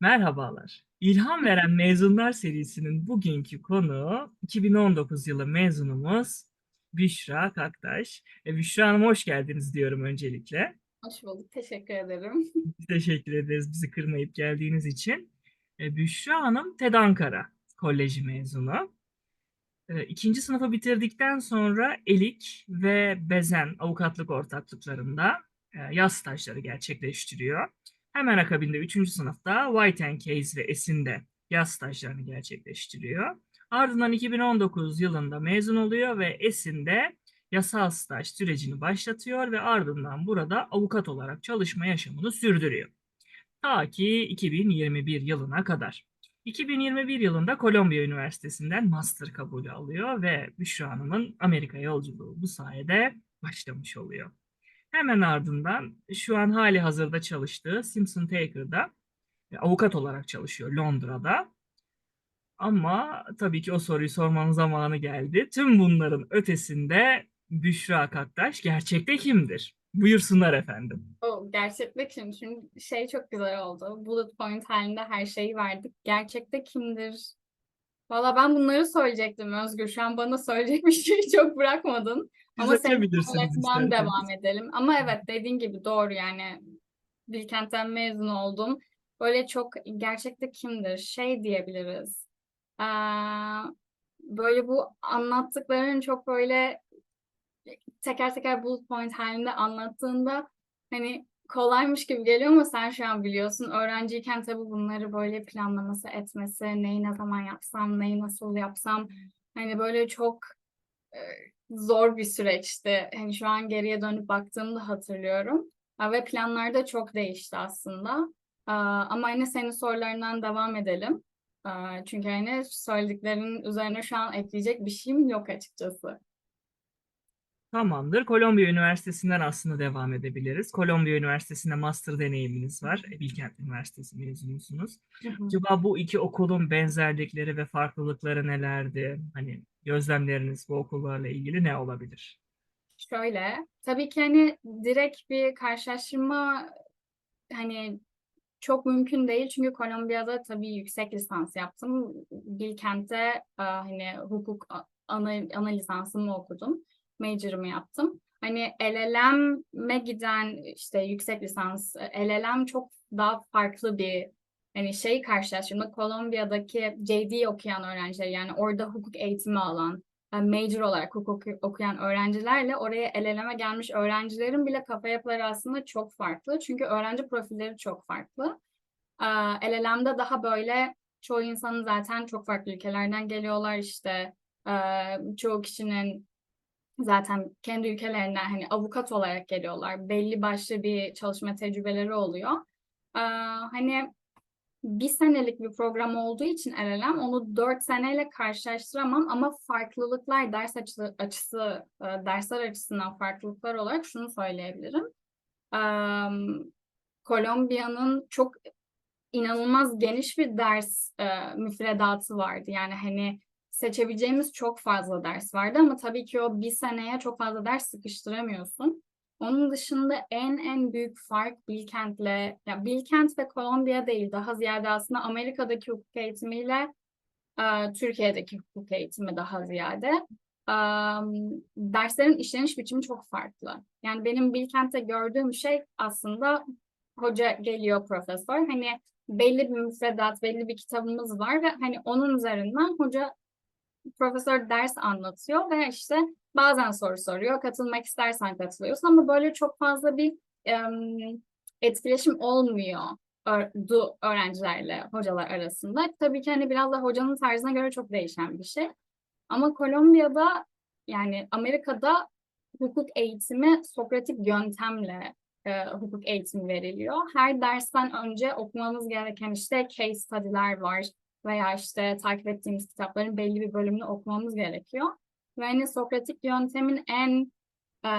Merhabalar. İlham Veren Mezunlar serisinin bugünkü konuğu 2019 yılı mezunumuz Büşra Kaktaş. E, Büşra Hanım hoş geldiniz diyorum öncelikle. Hoş bulduk. Teşekkür ederim. Biz teşekkür ederiz bizi kırmayıp geldiğiniz için. E, Büşra Hanım TED Ankara Koleji mezunu. E, İkinci sınıfı bitirdikten sonra Elik ve Bezen avukatlık ortaklıklarında e, yaz stajları gerçekleştiriyor. Hemen akabinde 3. sınıfta White Case ve Esin'de yaz stajlarını gerçekleştiriyor. Ardından 2019 yılında mezun oluyor ve Esin'de yasal staj sürecini başlatıyor ve ardından burada avukat olarak çalışma yaşamını sürdürüyor. Ta ki 2021 yılına kadar. 2021 yılında Kolombiya Üniversitesi'nden master kabulü alıyor ve Büşra Hanım'ın Amerika yolculuğu bu sayede başlamış oluyor. Hemen ardından şu an hali hazırda çalıştığı Simpson Taker'da e, avukat olarak çalışıyor Londra'da. Ama tabii ki o soruyu sormanın zamanı geldi. Tüm bunların ötesinde Büşra Kaktaş gerçekte kimdir? Buyursunlar efendim. O gerçeklik şimdi, şimdi şey çok güzel oldu. Bullet point halinde her şeyi verdik. Gerçekte kimdir? Valla ben bunları söyleyecektim Özgür. Şu an bana söyleyecek bir şey çok bırakmadın. Ama senin isterseniz. devam edelim. Ama evet dediğin gibi doğru yani. Bilkent'ten mezun oldum. Böyle çok gerçekte kimdir? Şey diyebiliriz. Ee, böyle bu anlattıkların çok böyle teker teker bullet point halinde anlattığında hani kolaymış gibi geliyor ama sen şu an biliyorsun. Öğrenciyken tabii bunları böyle planlaması, etmesi, neyi ne zaman yapsam, neyi nasıl yapsam hani böyle çok zor bir süreçti. Hani şu an geriye dönüp baktığımda hatırlıyorum. Ha, Ve planlar da çok değişti aslında. Ama yine senin sorularından devam edelim. Çünkü hani söylediklerinin üzerine şu an ekleyecek bir şeyim yok açıkçası. Tamamdır. Kolombiya Üniversitesi'nden aslında devam edebiliriz. Kolombiya Üniversitesi'nde master deneyiminiz var. E, Bilkent Üniversitesi mezunusunuz. Acaba bu iki okulun benzerlikleri ve farklılıkları nelerdi? Hani gözlemleriniz bu okullarla ilgili ne olabilir? Şöyle, tabii ki hani direkt bir karşılaştırma hani çok mümkün değil çünkü Kolombiya'da tabii yüksek lisans yaptım. Bilkent'te hani hukuk ana, ana lisansımı okudum. Major'ımı yaptım. Hani LLM'e giden işte yüksek lisans, e, LLM çok daha farklı bir hani şey karşılaştığımda Kolombiya'daki JD okuyan öğrenciler yani orada hukuk eğitimi alan e, major olarak hukuk oku- okuyan öğrencilerle oraya LLM'e gelmiş öğrencilerin bile kafa yapıları aslında çok farklı. Çünkü öğrenci profilleri çok farklı. Ee, LLM'de daha böyle çoğu insanın zaten çok farklı ülkelerden geliyorlar işte Ee, çoğu kişinin zaten kendi ülkelerinden hani avukat olarak geliyorlar. Belli başlı bir çalışma tecrübeleri oluyor. Ee, hani bir senelik bir program olduğu için LLM onu dört seneyle karşılaştıramam ama farklılıklar ders açısı, açısı dersler açısından farklılıklar olarak şunu söyleyebilirim. Em, Kolombiya'nın çok inanılmaz geniş bir ders e, müfredatı vardı. Yani hani seçebileceğimiz çok fazla ders vardı ama tabii ki o bir seneye çok fazla ders sıkıştıramıyorsun. Onun dışında en en büyük fark Bilkent'le, ya Bilkent ve Kolombiya değil, daha ziyade aslında Amerika'daki hukuk eğitimiyle e, Türkiye'deki hukuk eğitimi daha ziyade. E, derslerin işleniş biçimi çok farklı. Yani benim Bilkent'te gördüğüm şey aslında hoca geliyor profesör. Hani belli bir müfredat, belli bir kitabımız var ve hani onun üzerinden hoca profesör ders anlatıyor ve işte bazen soru soruyor. Katılmak istersen katılıyorsun ama böyle çok fazla bir em, etkileşim olmuyor du öğrencilerle hocalar arasında. Tabii ki hani biraz da hocanın tarzına göre çok değişen bir şey. Ama Kolombiya'da yani Amerika'da hukuk eğitimi Sokratik yöntemle e, hukuk eğitimi veriliyor. Her dersten önce okumamız gereken işte case study'ler var veya işte takip ettiğimiz kitapların belli bir bölümünü okumamız gerekiyor. Ve hani Sokratik yöntemin en e,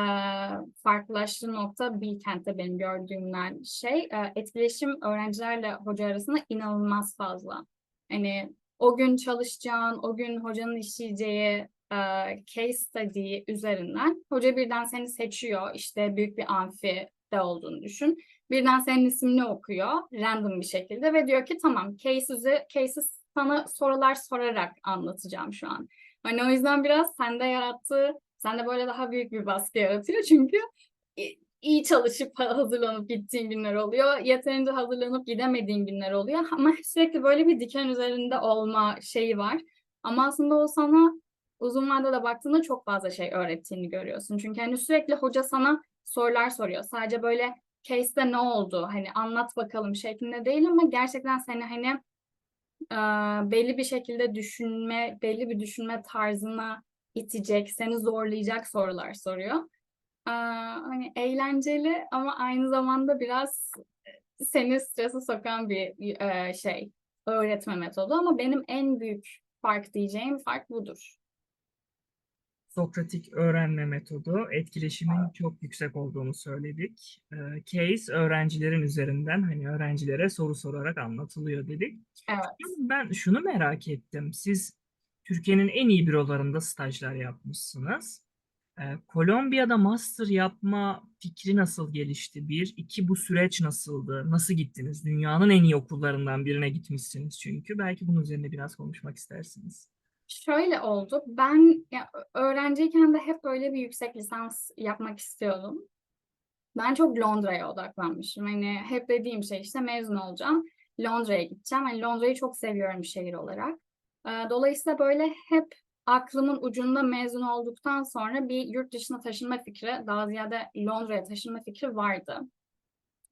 farklılaştığı nokta Bilkent'te benim gördüğümden şey e, etkileşim öğrencilerle hoca arasında inanılmaz fazla. Hani o gün çalışacağın, o gün hocanın işleyeceği e, case study üzerinden hoca birden seni seçiyor. İşte büyük bir amfi de olduğunu düşün. birden senin ismini okuyor random bir şekilde ve diyor ki tamam case'i case'i sana sorular sorarak anlatacağım şu an. Hani o yüzden biraz sende yarattığı, sende böyle daha büyük bir baskı yaratıyor çünkü iyi çalışıp hazırlanıp gittiğin günler oluyor. Yeterince hazırlanıp gidemediğin günler oluyor. Ama sürekli böyle bir diken üzerinde olma şeyi var. Ama aslında o sana uzun vadede baktığında çok fazla şey öğrettiğini görüyorsun. Çünkü hani sürekli hoca sana sorular soruyor. Sadece böyle case'te ne oldu? Hani anlat bakalım şeklinde değil ama gerçekten seni hani e, belli bir şekilde düşünme, belli bir düşünme tarzına itecek, seni zorlayacak sorular soruyor. Ee, hani eğlenceli ama aynı zamanda biraz seni strese sokan bir e, şey öğretme metodu ama benim en büyük fark diyeceğim fark budur. Sokratik öğrenme metodu, etkileşimin çok yüksek olduğunu söyledik. Ee, Case öğrencilerin üzerinden hani öğrencilere soru sorarak anlatılıyor dedik. Evet. Ben şunu merak ettim. Siz Türkiye'nin en iyi bürolarında stajlar yapmışsınız. Ee, Kolombiya'da master yapma fikri nasıl gelişti? Bir, iki bu süreç nasıldı? Nasıl gittiniz? Dünyanın en iyi okullarından birine gitmişsiniz çünkü. Belki bunun üzerine biraz konuşmak istersiniz. Şöyle oldu. Ben ya, öğrenciyken de hep böyle bir yüksek lisans yapmak istiyordum. Ben çok Londra'ya odaklanmışım. Hani hep dediğim şey işte mezun olacağım. Londra'ya gideceğim. Hani Londra'yı çok seviyorum şehir olarak. Dolayısıyla böyle hep aklımın ucunda mezun olduktan sonra bir yurt dışına taşınma fikri, daha ziyade Londra'ya taşınma fikri vardı.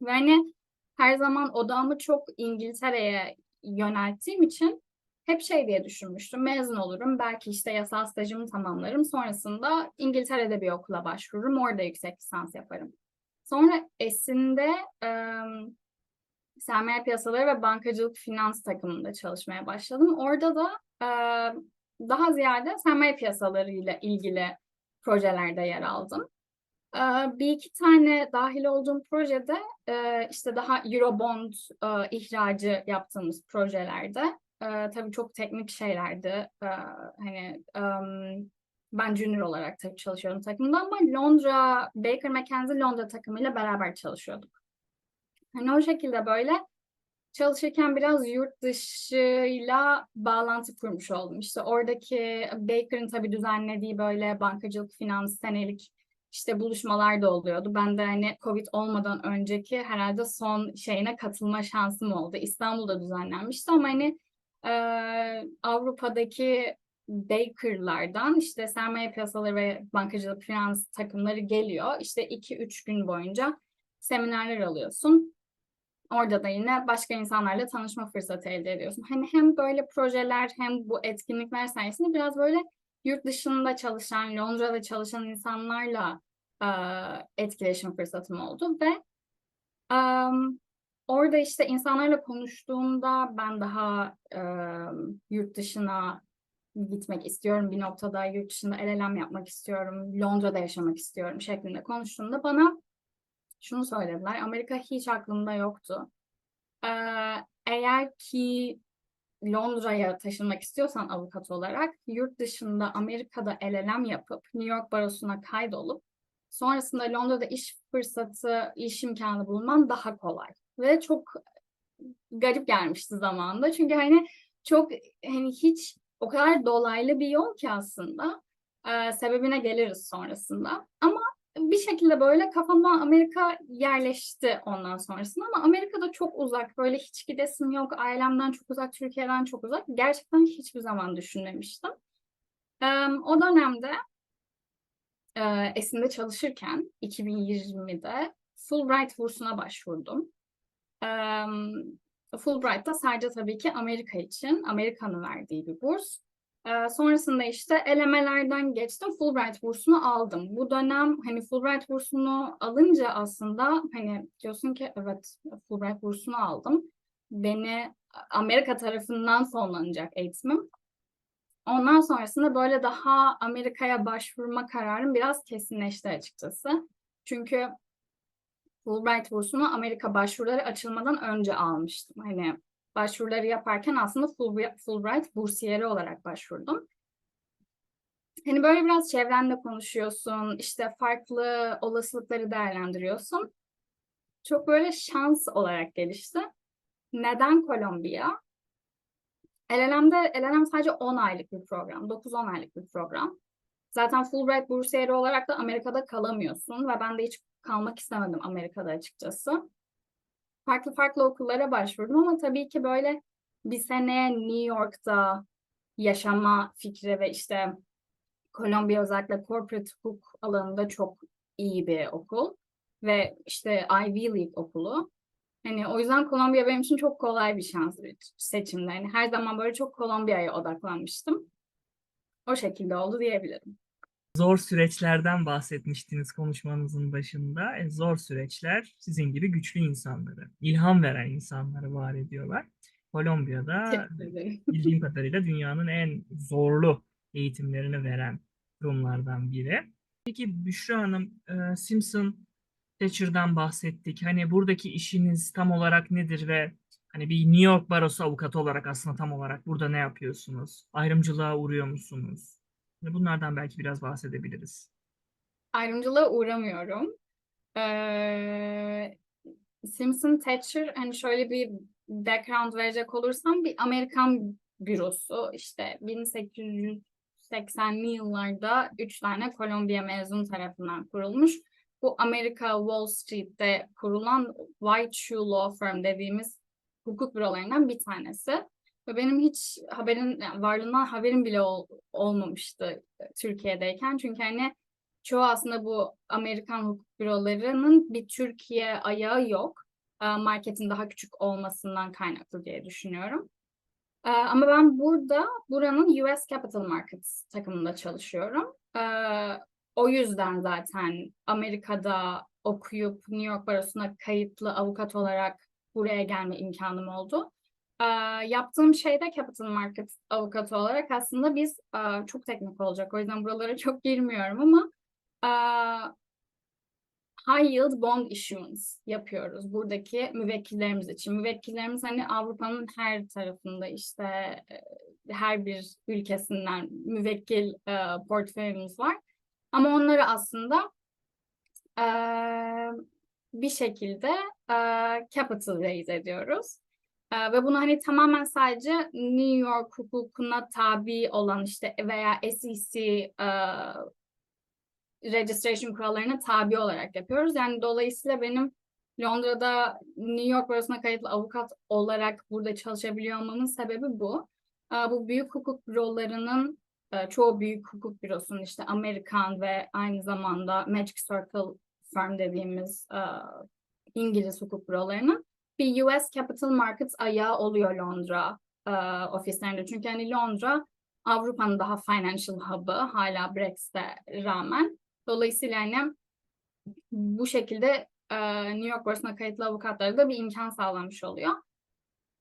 Ve hani her zaman odağımı çok İngiltere'ye yönelttiğim için hep şey diye düşünmüştüm. Mezun olurum, belki işte yasal stajımı tamamlarım. Sonrasında İngiltere'de bir okula başvururum, orada yüksek lisans yaparım. Sonra Esin'de em, sermaye piyasaları ve bankacılık finans takımında çalışmaya başladım. Orada da e, daha ziyade sermaye piyasaları ile ilgili projelerde yer aldım. E, bir iki tane dahil olduğum projede e, işte daha Eurobond e, ihracı yaptığımız projelerde e, tabii çok teknik şeylerdi. E, hani em, ben junior olarak tabii çalışıyorum takımda ama Londra, Baker McKenzie Londra takımıyla beraber çalışıyorduk. Hani o şekilde böyle çalışırken biraz yurt dışıyla bağlantı kurmuş oldum. İşte oradaki Baker'ın tabii düzenlediği böyle bankacılık, finans, senelik işte buluşmalar da oluyordu. Ben de hani Covid olmadan önceki herhalde son şeyine katılma şansım oldu. İstanbul'da düzenlenmişti ama hani Avrupa'daki Baker'lardan işte sermaye piyasaları ve bankacılık finans takımları geliyor. İşte 2-3 gün boyunca seminerler alıyorsun. Orada da yine başka insanlarla tanışma fırsatı elde ediyorsun. Hani hem böyle projeler hem bu etkinlikler sayesinde biraz böyle yurt dışında çalışan, Londra'da çalışan insanlarla e, etkileşim fırsatım oldu ve e, orada işte insanlarla konuştuğumda ben daha e, yurt dışına gitmek istiyorum bir noktada, yurt dışında LLM yapmak istiyorum, Londra'da yaşamak istiyorum şeklinde konuştuğumda bana şunu söylediler. Amerika hiç aklımda yoktu. Ee, eğer ki Londra'ya taşınmak istiyorsan avukat olarak yurt dışında Amerika'da LLM yapıp New York Barosu'na kaydolup sonrasında Londra'da iş fırsatı, iş imkanı bulman daha kolay. Ve çok garip gelmişti zamanında. Çünkü hani çok hani hiç o kadar dolaylı bir yol ki aslında. Ee, sebebine geliriz sonrasında. Ama bir şekilde böyle kafama Amerika yerleşti ondan sonrasında ama Amerika'da çok uzak böyle hiç gidesim yok ailemden çok uzak Türkiye'den çok uzak gerçekten hiçbir zaman düşünmemiştim. Ee, o dönemde e, Esin'de çalışırken 2020'de Fulbright bursuna başvurdum. Fulbright da sadece tabii ki Amerika için Amerika'nın verdiği bir burs. Ee, sonrasında işte elemelerden geçtim. Fulbright bursunu aldım. Bu dönem hani Fulbright bursunu alınca aslında hani diyorsun ki evet Fulbright bursunu aldım. Beni Amerika tarafından fonlanacak eğitimim. Ondan sonrasında böyle daha Amerika'ya başvurma kararım biraz kesinleşti açıkçası. Çünkü Fulbright bursunu Amerika başvuruları açılmadan önce almıştım. Hani başvuruları yaparken aslında Fulbright bursiyeri olarak başvurdum. Hani böyle biraz çevrenle konuşuyorsun, işte farklı olasılıkları değerlendiriyorsun. çok böyle şans olarak gelişti. Neden Kolombiya? LLM'de LLM sadece 10 aylık bir program. 9-10 aylık bir program. Zaten Fulbright bursiyeri olarak da Amerika'da kalamıyorsun ve ben de hiç kalmak istemedim Amerika'da açıkçası. Farklı farklı okullara başvurdum ama tabii ki böyle bir sene New York'ta yaşama fikri ve işte Kolombiya özellikle corporate hukuk alanında çok iyi bir okul ve işte Ivy League okulu. Hani o yüzden Kolombiya benim için çok kolay bir şans bir seçimdi. Hani her zaman böyle çok Kolombiya'ya odaklanmıştım. O şekilde oldu diyebilirim. Zor süreçlerden bahsetmiştiniz konuşmanızın başında. E, zor süreçler sizin gibi güçlü insanları, ilham veren insanları var ediyorlar. Kolombiya'da bildiğim kadarıyla dünyanın en zorlu eğitimlerini veren kurumlardan biri. Peki Büşra Hanım, e, Simpson Thatcher'dan bahsettik. Hani buradaki işiniz tam olarak nedir ve hani bir New York Barosu avukatı olarak aslında tam olarak burada ne yapıyorsunuz? Ayrımcılığa uğruyor musunuz? Bunlardan belki biraz bahsedebiliriz. Ayrımcılığa uğramıyorum. Ee, Simpson Thatcher hani şöyle bir background verecek olursam bir Amerikan bürosu işte 1880'li yıllarda üç tane Kolombiya mezun tarafından kurulmuş. Bu Amerika Wall Street'te kurulan White Shoe Law Firm dediğimiz hukuk bürolarından bir tanesi. Ve benim hiç haberin yani varlığından haberim bile ol- olmamıştı Türkiye'deyken. Çünkü hani çoğu aslında bu Amerikan hukuk bürolarının bir Türkiye ayağı yok. Marketin daha küçük olmasından kaynaklı diye düşünüyorum. Ama ben burada buranın US Capital Markets takımında çalışıyorum. O yüzden zaten Amerika'da okuyup New York Barosu'na kayıtlı avukat olarak buraya gelme imkanım oldu. Yaptığım şey de Capital Markets avukatı olarak aslında biz çok teknik olacak. O yüzden buralara çok girmiyorum ama e, high yield bond issuance yapıyoruz buradaki müvekkillerimiz için. Müvekkillerimiz hani Avrupa'nın her tarafında işte e, her bir ülkesinden müvekkil e, portföyümüz var. Ama onları aslında bir şekilde e, capital raise ediyoruz. Ve bunu hani tamamen sadece New York hukukuna tabi olan işte veya SEC e, registration kurallarına tabi olarak yapıyoruz. Yani dolayısıyla benim Londra'da New York Barosu'na kayıtlı avukat olarak burada çalışabiliyor olmamın sebebi bu. Bu büyük hukuk bürolarının çoğu büyük hukuk bürosunun işte Amerikan ve aynı zamanda Magic Circle Firm dediğimiz İngiliz hukuk bürolarının bir US Capital Markets ayağı oluyor Londra e, ofislerinde. Çünkü hani Londra Avrupa'nın daha financial hub'ı hala Brexit'e rağmen. Dolayısıyla hani bu şekilde e, New York Borsası'na kayıtlı avukatlara da bir imkan sağlanmış oluyor.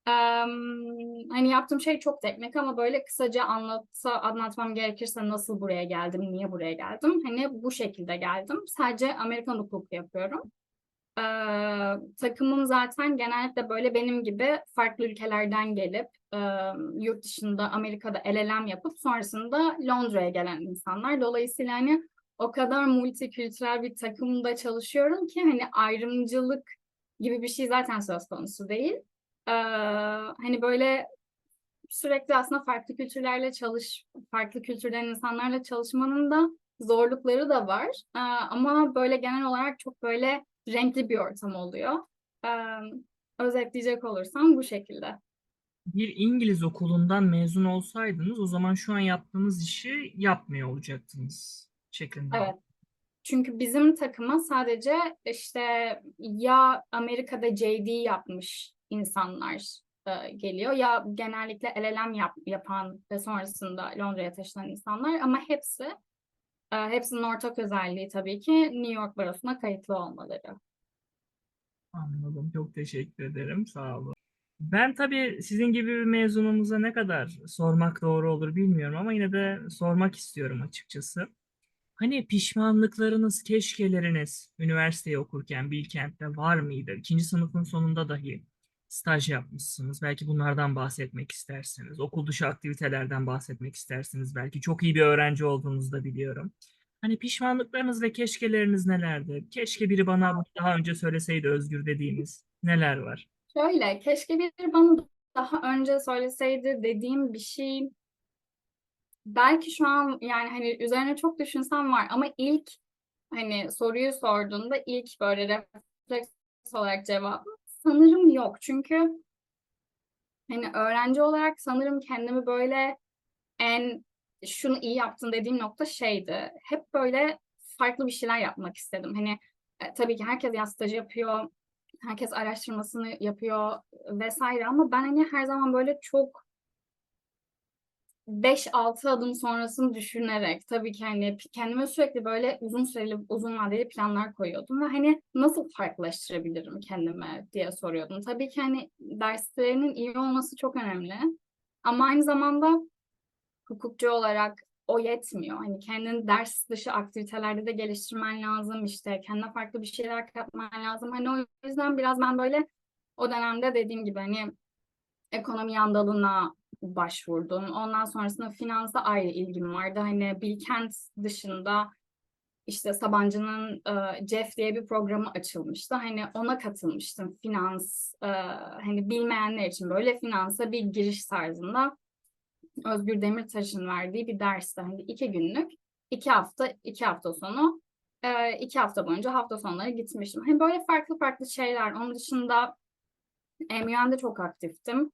Em, hani yaptığım şey çok teknik ama böyle kısaca anlatsa, anlatmam gerekirse nasıl buraya geldim, niye buraya geldim? Hani bu şekilde geldim. Sadece Amerikan hukuku yapıyorum. Ee, takımım zaten genellikle böyle benim gibi farklı ülkelerden gelip e, yurt dışında Amerika'da LLM yapıp sonrasında Londra'ya gelen insanlar. Dolayısıyla hani o kadar multikültürel bir takımda çalışıyorum ki hani ayrımcılık gibi bir şey zaten söz konusu değil. Ee, hani böyle sürekli aslında farklı kültürlerle çalış, farklı kültürden insanlarla çalışmanın da zorlukları da var. Ee, ama böyle genel olarak çok böyle renkli bir ortam oluyor. Ee, özetleyecek olursam bu şekilde. Bir İngiliz okulundan mezun olsaydınız o zaman şu an yaptığınız işi yapmıyor olacaktınız şeklinde. Evet. Çünkü bizim takıma sadece işte ya Amerika'da JD yapmış insanlar e, geliyor ya genellikle LLM yap- yapan ve sonrasında Londra'ya taşınan insanlar ama hepsi e, hepsinin ortak özelliği tabii ki New York Barosu'na kayıtlı olmaları. Anladım. Çok teşekkür ederim. Sağ olun. Ben tabii sizin gibi bir mezunumuza ne kadar sormak doğru olur bilmiyorum ama yine de sormak istiyorum açıkçası. Hani pişmanlıklarınız, keşkeleriniz üniversiteyi okurken Bilkent'te var mıydı? İkinci sınıfın sonunda dahi staj yapmışsınız. Belki bunlardan bahsetmek istersiniz. Okul dışı aktivitelerden bahsetmek istersiniz. Belki çok iyi bir öğrenci olduğunuzu da biliyorum. Hani pişmanlıklarınız ve keşkeleriniz nelerdi? Keşke biri bana daha önce söyleseydi Özgür dediğiniz neler var? Şöyle, keşke biri bana daha önce söyleseydi dediğim bir şey belki şu an yani hani üzerine çok düşünsem var ama ilk hani soruyu sorduğunda ilk böyle refleks olarak cevabım sanırım yok. Çünkü hani öğrenci olarak sanırım kendimi böyle en şunu iyi yaptın dediğim nokta şeydi. Hep böyle farklı bir şeyler yapmak istedim. Hani e, tabii ki herkes yaz stajı yapıyor, herkes araştırmasını yapıyor vesaire ama ben hani her zaman böyle çok 5-6 adım sonrasını düşünerek tabii ki hani kendime sürekli böyle uzun süreli, uzun vadeli planlar koyuyordum ve hani nasıl farklılaştırabilirim kendime diye soruyordum. Tabii ki hani derslerinin iyi olması çok önemli ama aynı zamanda hukukçu olarak o yetmiyor. Hani kendini ders dışı aktivitelerde de geliştirmen lazım. işte kendine farklı bir şeyler katman lazım. Hani o yüzden biraz ben böyle o dönemde dediğim gibi hani ekonomi yan dalına başvurdum. Ondan sonrasında finansa ayrı ilgim vardı. Hani Bilkent dışında işte Sabancı'nın e, CEF diye bir programı açılmıştı. Hani ona katılmıştım. Finans e, hani bilmeyenler için böyle finansa bir giriş tarzında Özgür Demirtaş'ın verdiği bir derste hani iki günlük iki hafta iki hafta sonu e, iki hafta boyunca hafta sonları gitmiştim. Hani böyle farklı farklı şeyler. Onun dışında MUN'de çok aktiftim.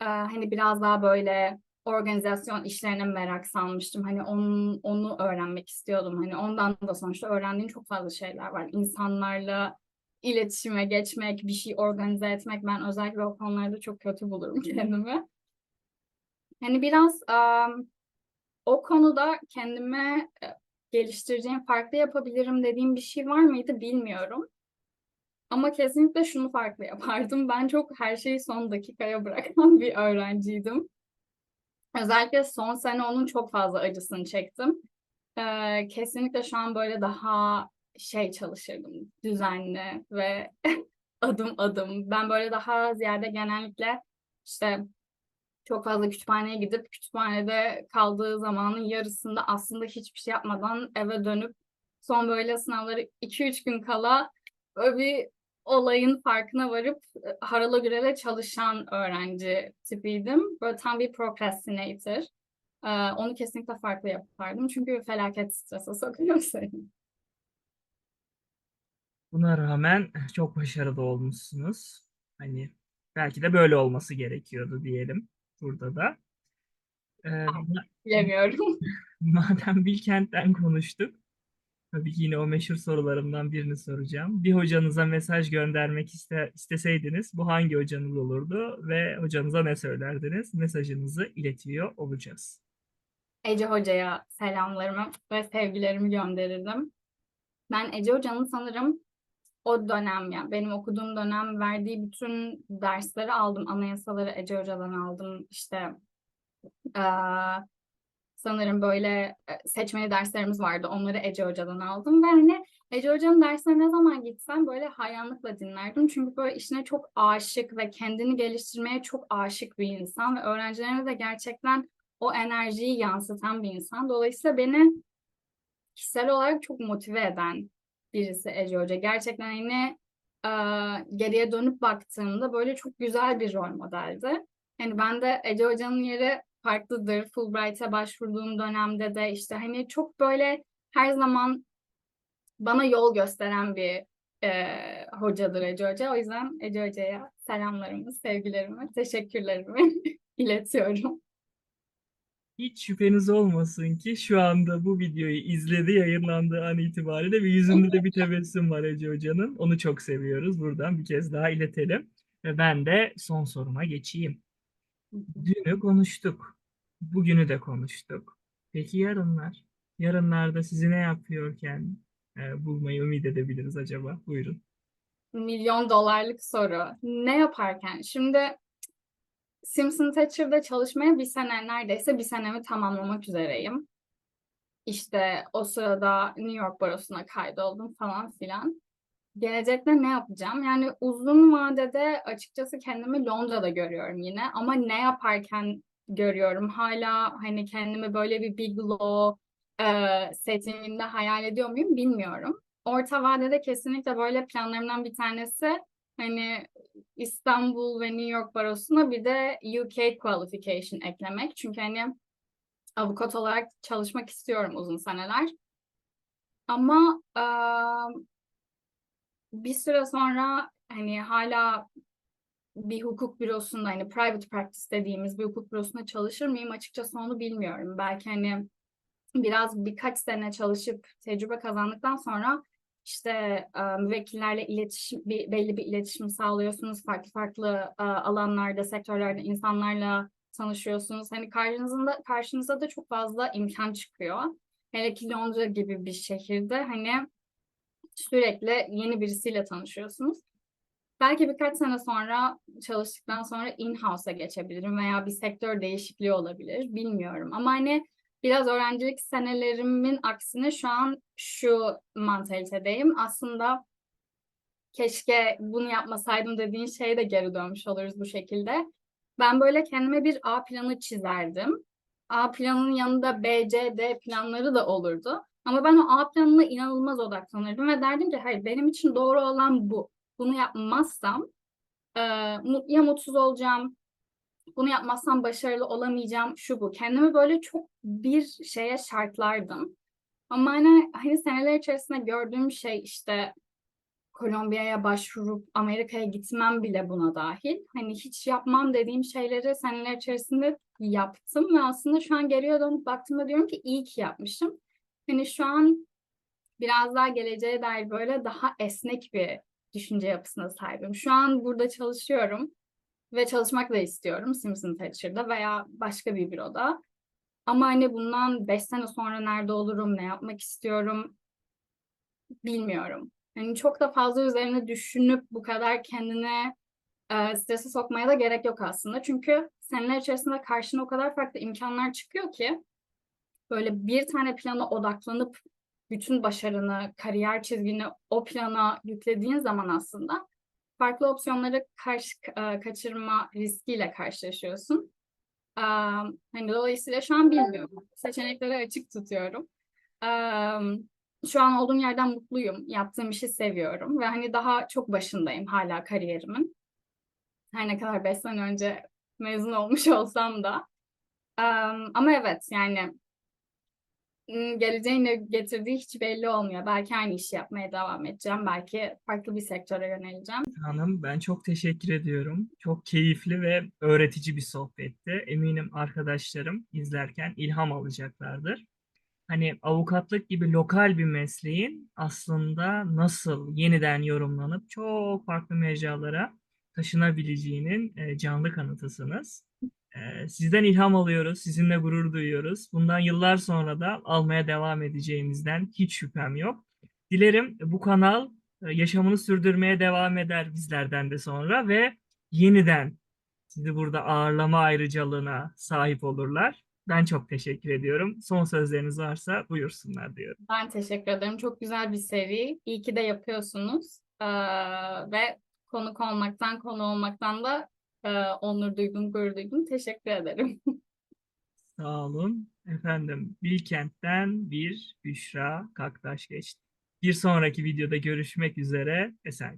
E, hani biraz daha böyle organizasyon işlerine merak salmıştım. Hani onu, onu öğrenmek istiyordum. Hani ondan da sonuçta öğrendiğim çok fazla şeyler var. İnsanlarla iletişime geçmek, bir şey organize etmek. Ben özellikle o konularda çok kötü bulurum kendimi. Hani biraz um, o konuda kendime geliştireceğim, farklı yapabilirim dediğim bir şey var mıydı bilmiyorum. Ama kesinlikle şunu farklı yapardım. Ben çok her şeyi son dakikaya bırakan bir öğrenciydim. Özellikle son sene onun çok fazla acısını çektim. Ee, kesinlikle şu an böyle daha şey çalışırdım, düzenli ve adım adım. Ben böyle daha ziyade genellikle işte çok fazla kütüphaneye gidip kütüphanede kaldığı zamanın yarısında aslında hiçbir şey yapmadan eve dönüp son böyle sınavları 2-3 gün kala böyle bir olayın farkına varıp e, harala gürele çalışan öğrenci tipiydim. Böyle tam bir procrastinator. Ee, onu kesinlikle farklı yapardım. Çünkü felaket strese sokuyor seni. Buna rağmen çok başarılı olmuşsunuz. Hani belki de böyle olması gerekiyordu diyelim burada da. Ee, Bilemiyorum. madem Bilkent'ten konuştuk, tabii ki yine o meşhur sorularımdan birini soracağım. Bir hocanıza mesaj göndermek iste, isteseydiniz bu hangi hocanız olurdu ve hocanıza ne söylerdiniz? Mesajınızı iletiyor olacağız. Ece Hoca'ya selamlarımı ve sevgilerimi gönderirdim. Ben Ece Hoca'nın sanırım o dönem yani benim okuduğum dönem verdiği bütün dersleri aldım. Anayasaları Ece Hoca'dan aldım. İşte eee, sanırım böyle e, seçmeli derslerimiz vardı. Onları Ece Hoca'dan aldım ve hani Ece Hoca'nın dersine ne zaman gitsem böyle hayranlıkla dinlerdim. Çünkü böyle işine çok aşık ve kendini geliştirmeye çok aşık bir insan ve öğrencilerine de gerçekten o enerjiyi yansıtan bir insan. Dolayısıyla beni kişisel olarak çok motive eden birisi Ece Hoca. Gerçekten yine e, geriye dönüp baktığımda böyle çok güzel bir rol modeldi. Yani ben de Ece Hoca'nın yeri farklıdır. Fulbright'a başvurduğum dönemde de işte hani çok böyle her zaman bana yol gösteren bir e, hocadır Ece Hoca. O yüzden Ece Hoca'ya selamlarımı, sevgilerimi, teşekkürlerimi iletiyorum. Hiç şüpheniz olmasın ki şu anda bu videoyu izledi yayınlandığı an itibariyle ve yüzünde de bir tebessüm var Ece Hoca'nın. Onu çok seviyoruz. Buradan bir kez daha iletelim. Ve ben de son soruma geçeyim. Dünü konuştuk. Bugünü de konuştuk. Peki yarınlar? Yarınlarda sizi ne yapıyorken e, bulmayı ümit edebiliriz acaba? Buyurun. Milyon dolarlık soru. Ne yaparken? Şimdi Simpson Thatcher'da çalışmaya bir sene neredeyse bir senemi tamamlamak üzereyim. İşte o sırada New York Barosu'na kaydoldum falan filan. Gelecekte ne yapacağım? Yani uzun vadede açıkçası kendimi Londra'da görüyorum yine ama ne yaparken görüyorum. Hala hani kendimi böyle bir Big Law e, settinginde hayal ediyor muyum bilmiyorum. Orta vadede kesinlikle böyle planlarımdan bir tanesi hani İstanbul ve New York barosuna bir de UK qualification eklemek. Çünkü hani avukat olarak çalışmak istiyorum uzun seneler. Ama e, bir süre sonra hani hala bir hukuk bürosunda hani private practice dediğimiz bir hukuk bürosunda çalışır mıyım açıkçası onu bilmiyorum. Belki hani biraz birkaç sene çalışıp tecrübe kazandıktan sonra işte müvekkillerle iletişim bir, belli bir iletişim sağlıyorsunuz. Farklı farklı alanlarda, sektörlerde insanlarla tanışıyorsunuz. Hani karşınızda karşınıza da çok fazla imkan çıkıyor. Hele ki Londra gibi bir şehirde hani sürekli yeni birisiyle tanışıyorsunuz. Belki birkaç sene sonra çalıştıktan sonra in-house'a geçebilirim veya bir sektör değişikliği olabilir. Bilmiyorum. Ama hani biraz öğrencilik senelerimin aksine şu an şu mantalitedeyim. Aslında keşke bunu yapmasaydım dediğin şeye de geri dönmüş oluruz bu şekilde. Ben böyle kendime bir A planı çizerdim. A planının yanında B, C, D planları da olurdu. Ama ben o A planına inanılmaz odaklanırdım ve derdim ki hayır benim için doğru olan bu. Bunu yapmazsam e, ya mutsuz olacağım, bunu yapmazsam başarılı olamayacağım, şu bu. Kendimi böyle çok bir şeye şartlardım. Ama hani, hani seneler içerisinde gördüğüm şey işte Kolombiya'ya başvurup Amerika'ya gitmem bile buna dahil. Hani hiç yapmam dediğim şeyleri seneler içerisinde yaptım ve aslında şu an geriye dönüp baktığımda diyorum ki iyi ki yapmışım. Hani şu an biraz daha geleceğe dair böyle daha esnek bir düşünce yapısına sahibim. Şu an burada çalışıyorum ve çalışmak da istiyorum Simpson Thatcher'da veya başka bir büroda. Ama hani bundan 5 sene sonra nerede olurum, ne yapmak istiyorum bilmiyorum. Yani çok da fazla üzerine düşünüp bu kadar kendine e, strese sokmaya da gerek yok aslında. Çünkü seneler içerisinde karşına o kadar farklı imkanlar çıkıyor ki böyle bir tane plana odaklanıp bütün başarını, kariyer çizgini o plana yüklediğin zaman aslında farklı opsiyonları karşı, e, kaçırma riskiyle karşılaşıyorsun. E, hani dolayısıyla şu an bilmiyorum. Seçenekleri açık tutuyorum. E, şu an olduğum yerden mutluyum. Yaptığım işi seviyorum ve hani daha çok başındayım hala kariyerimin. Her ne kadar 5 sene önce mezun olmuş olsam da. E, ama evet yani ım, geleceğin ne getirdiği hiç belli olmuyor. Belki aynı işi yapmaya devam edeceğim. Belki farklı bir sektöre yöneleceğim. Hanım ben çok teşekkür ediyorum. Çok keyifli ve öğretici bir sohbetti. Eminim arkadaşlarım izlerken ilham alacaklardır. Hani avukatlık gibi lokal bir mesleğin aslında nasıl yeniden yorumlanıp çok farklı mecralara taşınabileceğinin e, canlı kanıtısınız. E, Sizden ilham alıyoruz, sizinle gurur duyuyoruz. Bundan yıllar sonra da almaya devam edeceğimizden hiç şüphem yok. Dilerim bu kanal e, yaşamını sürdürmeye devam eder bizlerden de sonra ve yeniden sizi burada ağırlama ayrıcalığına sahip olurlar. Ben çok teşekkür ediyorum. Son sözleriniz varsa buyursunlar diyorum. Ben teşekkür ederim. Çok güzel bir seri. İyi ki de yapıyorsunuz. Ee, ve konuk olmaktan, konu olmaktan da e, onur duydum, gurur duydum. Teşekkür ederim. Sağ olun. Efendim Bilkent'ten bir Büşra Kaktaş geçti. Bir sonraki videoda görüşmek üzere. Esen.